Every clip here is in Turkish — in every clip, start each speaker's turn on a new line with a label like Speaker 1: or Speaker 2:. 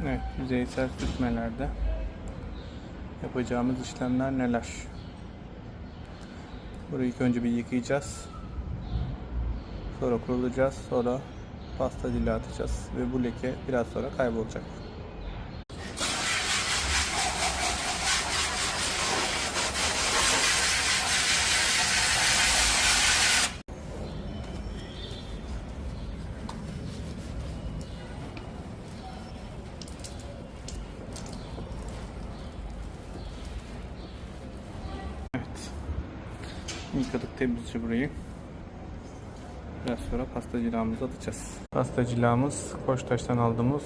Speaker 1: Evet, yüzeysel sürtmelerde yapacağımız işlemler neler? Burayı ilk önce bir yıkayacağız. Sonra kurulayacağız. Sonra pasta dili atacağız. Ve bu leke biraz sonra kaybolacak. Evet. Yıkadık temizce burayı. Biraz sonra pasta cilamızı atacağız. Pasta cilamız Koçtaş'tan aldığımız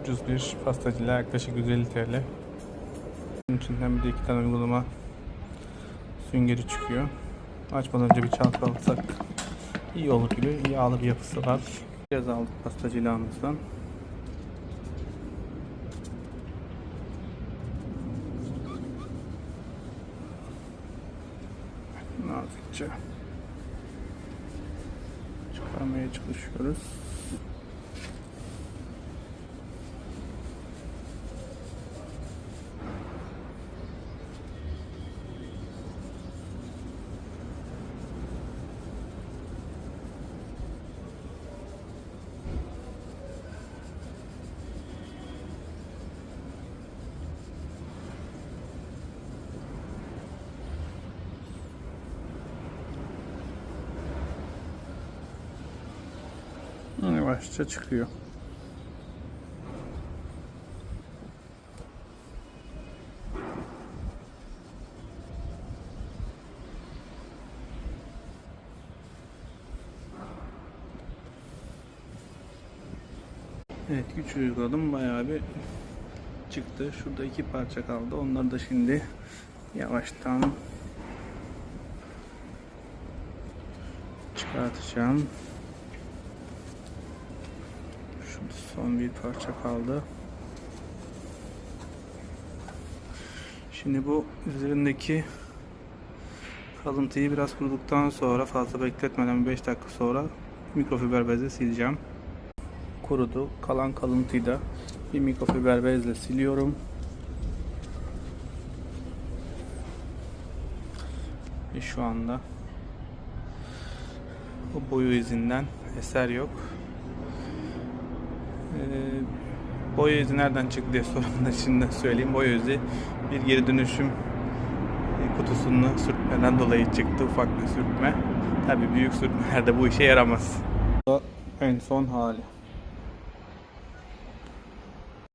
Speaker 1: ucuz bir pasta cila yaklaşık 150 TL. Bunun içinden bir de iki tane uygulama süngeri çıkıyor. Açmadan önce bir çalkalasak iyi olur gibi yağlı bir yapısı var. Biraz aldık pasta cilamızdan. Nazikçe çıkarmaya çalışıyoruz. Yavaşça çıkıyor. Evet güç uyguladım bayağı bir çıktı. Şurada iki parça kaldı. Onları da şimdi yavaştan çıkartacağım. Son bir parça kaldı. Şimdi bu üzerindeki kalıntıyı biraz kuruduktan sonra fazla bekletmeden 5 dakika sonra mikrofiber bezle sileceğim. Kurudu. Kalan kalıntıyı da bir mikrofiber bezle siliyorum. Ve şu anda bu boyu izinden eser yok. Boya izi nereden çıktı diye sorun da şimdi söyleyeyim. Boya izi bir geri dönüşüm kutusunu sürtmeden dolayı çıktı. Ufak bir sürtme. Tabi büyük sürtmelerde bu işe yaramaz. En son hali.